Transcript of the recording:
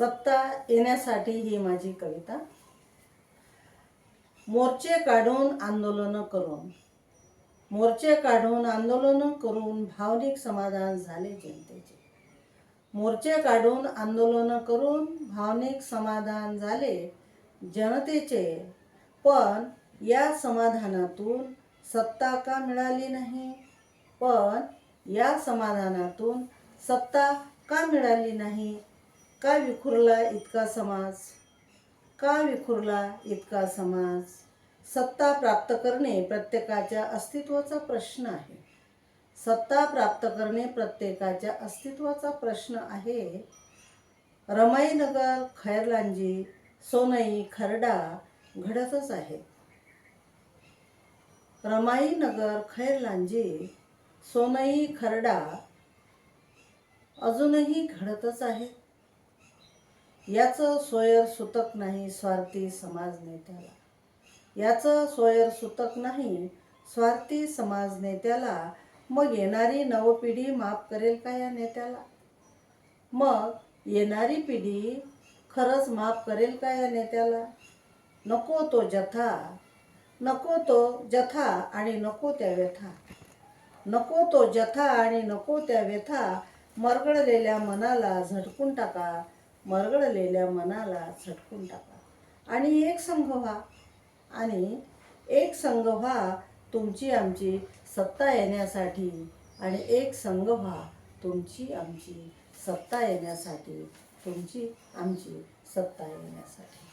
सत्ता येण्यासाठी ही माझी कविता. मोर्चे काढून आंदोलनं करून. मोर्चे काढून आंदोलनं करून भावनिक समाधान झाले जनतेचे. मोर्चे काढून आंदोलनं करून भावनिक समाधान झाले जनतेचे. पण या समाधानातून सत्ता का मिळाली नाही? पण या समाधानातून सत्ता का मिळाली नाही? का विखुरला इतका समाज? का विखुरला इतका समाज? सत्ता प्राप्त करणे प्रत्येकाच्या अस्तित्वाचा प्रश्न आहे. सत्ता प्राप्त करणे प्रत्येकाच्या अस्तित्वाचा प्रश्न आहे. रमाईनगर खैरलांजी सोनई खरडा घडतच आहे. रमाईनगर खैरलांजी सोनई खरडा अजूनही घडतच आहे याचं सोयर सुतक नाही स्वार्थी समाज नेत्याला याचं सोयर सुतक नाही स्वार्थी समाज नेत्याला मग येणारी नवपिढी माफ करेल का या नेत्याला? मग येणारी पिढी खरंच माफ करेल का या नेत्याला? नको तो जथा नको तो जथा आणि नको त्या व्यथा. नको तो जथा आणि नको त्या व्यथा मरगळलेल्या मनाला झटकून टाका. मरगळलेल्या मनाला झटकून टाका. आणि एक संघ व्हा. आणि एक संघ व्हा. तुमची आमची सत्ता येण्यासाठी. आणि एक संघ व्हा. तुमची आमची सत्ता येण्यासाठी. तुमची आमची सत्ता येण्यासाठी.